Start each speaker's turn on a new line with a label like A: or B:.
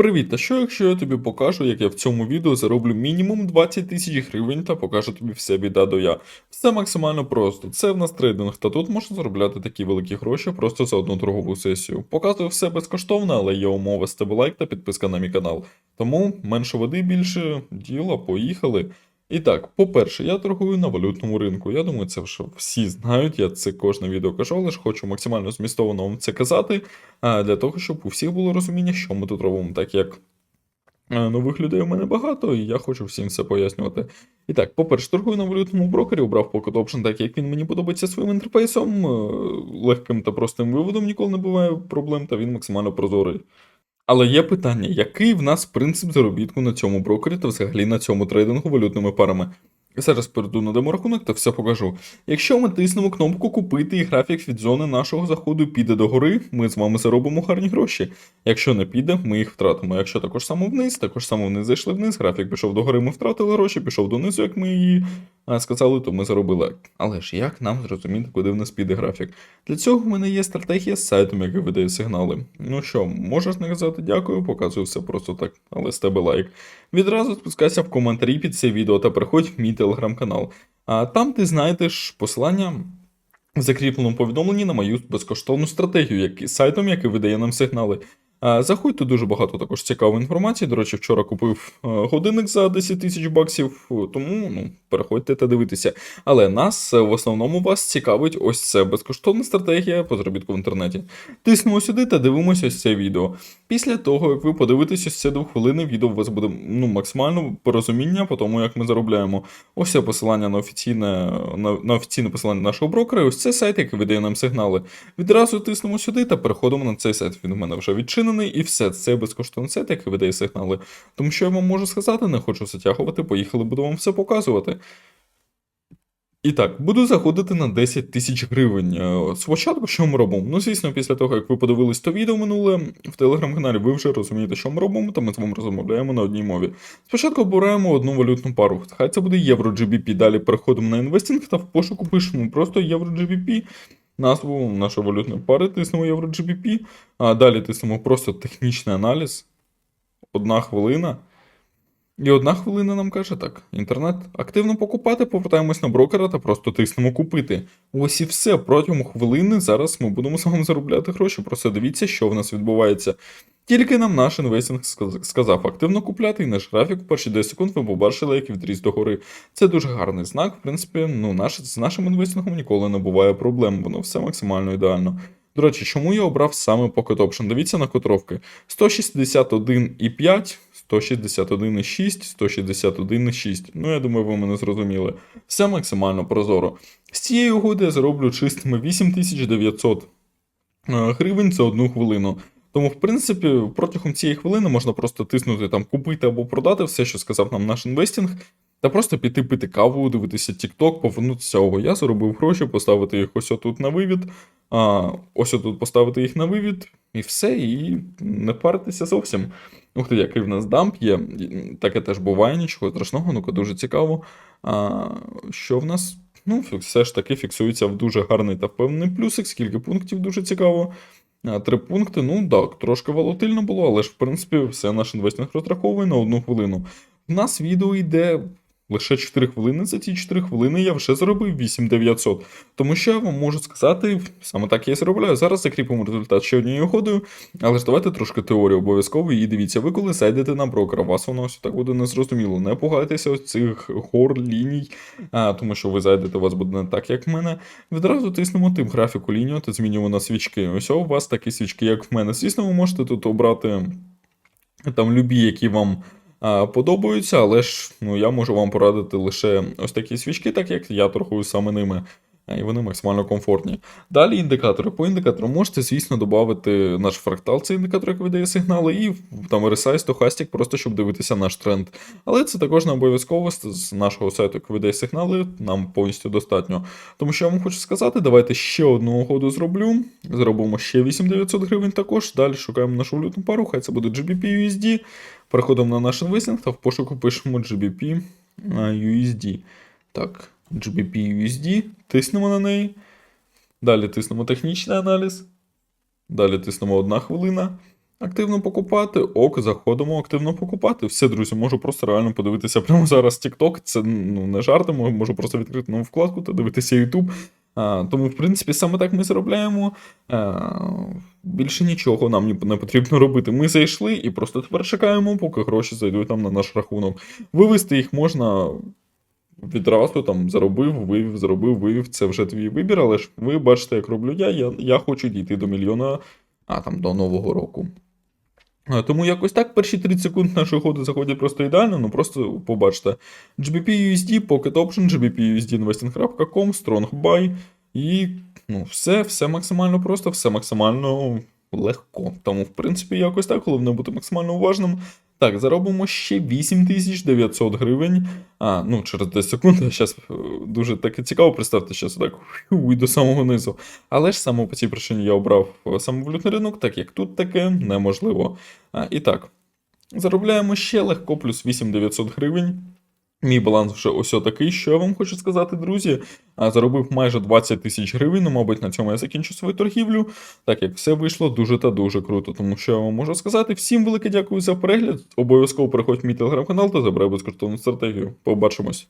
A: Привіт, а що якщо я тобі покажу, як я в цьому відео зароблю мінімум 20 тисяч гривень та покажу тобі все біда до Я. Все максимально просто. Це в нас трейдинг, та тут можна заробляти такі великі гроші просто за одну торгову сесію. Показую все безкоштовно, але є умови з лайк та підписка на мій канал. Тому менше води, більше діла, поїхали. І так, по-перше, я торгую на валютному ринку. Я думаю, це вже всі знають. Я це кожне відео кажу, але ж хочу максимально змістовно вам це казати, для того, щоб у всіх було розуміння, що ми тут робимо, так як е, нових людей у мене багато, і я хочу всім все пояснювати. І так, по-перше, торгую на валютному брокері, обрав Pocket Option, так як він мені подобається своїм інтерфейсом, е, легким та простим виводом ніколи не буває проблем, та він максимально прозорий. Але є питання, який в нас принцип заробітку на цьому брокері та взагалі на цьому трейдингу валютними парами? Зараз перейду на деморахунок та все покажу. Якщо ми тиснемо кнопку купити і графік від зони нашого заходу піде догори, ми з вами заробимо гарні гроші. Якщо не піде, ми їх втратимо. Якщо також само вниз, також само вниз зайшли вниз, графік пішов догори, ми втратили гроші, пішов донизу, як ми її сказали, то ми заробили. Але ж як нам зрозуміти, куди в нас піде графік? Для цього в мене є стратегія з сайтом, який видає сигнали. Ну що, можеш не казати дякую, показую все просто так, але з тебе лайк. Відразу спускайся в коментарі під це відео та приходь мій телеграм-канал. А там ти знайдеш посилання в закріпленому повідомленні на мою безкоштовну стратегію, як, сайтом, який видає нам сигнали. А, Заходь, тут дуже багато також цікавої інформації. До речі, вчора купив е, годинник за 10 тисяч баксів, тому ну, переходьте та дивитися. Але нас е, в основному вас цікавить ось це безкоштовна стратегія по заробітку в інтернеті. Тиснемо сюди та дивимося ось це відео. Після того, як ви подивитесь ось це двохвилинне відео, у вас буде ну, максимально порозуміння по тому, як ми заробляємо. Ось це посилання на офіційне, на, на офіційне посилання нашого брокера. Ось це сайт, який видає нам сигнали. Відразу тиснемо сюди та переходимо на цей сайт. Він у мене вже відчинений, і все. Це безкоштовний сайт, який видає сигнали. Тому що я вам можу сказати, не хочу затягувати, поїхали, буду вам все показувати. І так, буду заходити на 10 тисяч гривень. Е, Спочатку, що ми робимо? Ну, звісно, після того, як ви подивились то відео минуле в телеграм-каналі, ви вже розумієте, що ми робимо, то ми з вами розмовляємо на одній мові. Спочатку обираємо одну валютну пару. Хай це буде євро GBP. Далі переходимо на інвестинг та в пошуку пишемо просто євро GBP. Назву нашої валютної пари тиснемо євро GBP, а далі тиснемо просто технічний аналіз. Одна хвилина. І одна хвилина нам каже так: інтернет активно покупати, повертаємось на брокера та просто тиснемо купити. Ось і все. Протягом хвилини зараз ми будемо з вами заробляти гроші. Просто дивіться, що в нас відбувається. Тільки нам наш інвестинг сказав активно купляти, і наш графік в перші 10 секунд ви побачили, як відріс догори. Це дуже гарний знак. В принципі, ну, наш, з нашим інвестингом ніколи не буває проблем, воно все максимально ідеально. До речі, чому я обрав саме Pocket Option? Дивіться на котровки. 161,5, 161,6, 161,6. Ну, я думаю, ви мене зрозуміли. Все максимально прозоро. З цієї угоди я зароблю чистими 8900 е, гривень за одну хвилину. Тому, в принципі, протягом цієї хвилини можна просто тиснути там купити або продати все, що сказав нам наш інвестинг, та просто піти пити каву, дивитися TikTok, повернутися ого. Я заробив гроші, поставити їх ось отут на вивід, а, ось отут поставити їх на вивід, і все, і не паритися зовсім. Ух ти, який в нас дамп є. Таке теж буває, нічого страшного, ну-ка дуже цікаво. А, що в нас? Ну, все ж таки фіксується в дуже гарний та впевнений плюсик, скільки пунктів дуже цікаво. Три пункти, ну так, трошки волатильно було, але ж в принципі все наш інвестинг розраховує на одну хвилину. У нас відео йде лише 4 хвилини. За ці 4 хвилини я вже заробив 8900. Тому що я вам можу сказати, саме так я і заробляю. Зараз закріпимо результат ще однією угодою, але ж давайте трошки теорію обов'язково. І дивіться, ви коли зайдете на брокера, вас воно ось так буде незрозуміло. Не пугайтеся цих гор, ліній, а, тому що ви зайдете, у вас буде не так, як в мене. Відразу тиснемо тип графіку лінію та змінюємо на свічки. Ось у вас такі свічки, як в мене. Звісно, ви можете тут обрати там любі, які вам подобаються, але ж ну, я можу вам порадити лише ось такі свічки, так як я торгую саме ними. А, І вони максимально комфортні. Далі індикатори. По індикатору можете, звісно, додати наш фрактал, це індикатор, який видає сигнали, і там RSI, стохастик, просто щоб дивитися наш тренд. Але це також не обов'язково з- нашого сайту, який видає сигнали, нам повністю достатньо. Тому що я вам хочу сказати, давайте ще одну угоду зроблю. Зробимо ще 8900 гривень також. Далі шукаємо нашу валютну пару, хай це буде GBP USD. Переходимо на наш інвестинг та в пошуку пишемо GBP USD. Так, GBP USD, тиснемо на неї. Далі тиснемо технічний аналіз. Далі тиснемо одна хвилина. Активно покупати, ок, заходимо активно покупати. Все, друзі, можу просто реально подивитися прямо зараз TikTok. Це ну, не жарти, можу просто відкрити нову вкладку та дивитися YouTube. А, тому, в принципі, саме так ми заробляємо. А, більше нічого нам не потрібно робити. Ми зайшли і просто тепер чекаємо, поки гроші зайдуть там на наш рахунок. Вивести їх можна відразу там заробив, вивів, заробив, вивів. Це вже твій вибір, але ж ви бачите, як роблю я. Я, я хочу дійти до мільйона, а там до нового року. Тому якось так перші 30 секунд нашої ходи заходять просто ідеально, ну просто побачите. GBP USD, Pocket Option, GBP USD Investing.com, Strong Buy і ну, все, все максимально просто, все максимально легко. Тому, в принципі, якось так, головне бути максимально уважним. Так, заробимо ще 8900 гривень. А, ну, через 10 секунд, я зараз дуже таке цікаво, представте, що так і до самого низу. Але ж саме по цій причині я обрав е, самовалютний ринок, так як тут таке неможливо. А, і так, заробляємо ще легко, плюс 8900 гривень. Мій баланс вже ось такий, що я вам хочу сказати, друзі. Заробив майже 20 тисяч гривень, ну, мабуть, на цьому я закінчу свою торгівлю, так як все вийшло дуже та дуже круто. Тому що я вам можу сказати, всім велике дякую за перегляд. Обов'язково переходь в мій телеграм-канал та забирай безкоштовну стратегію. Побачимось.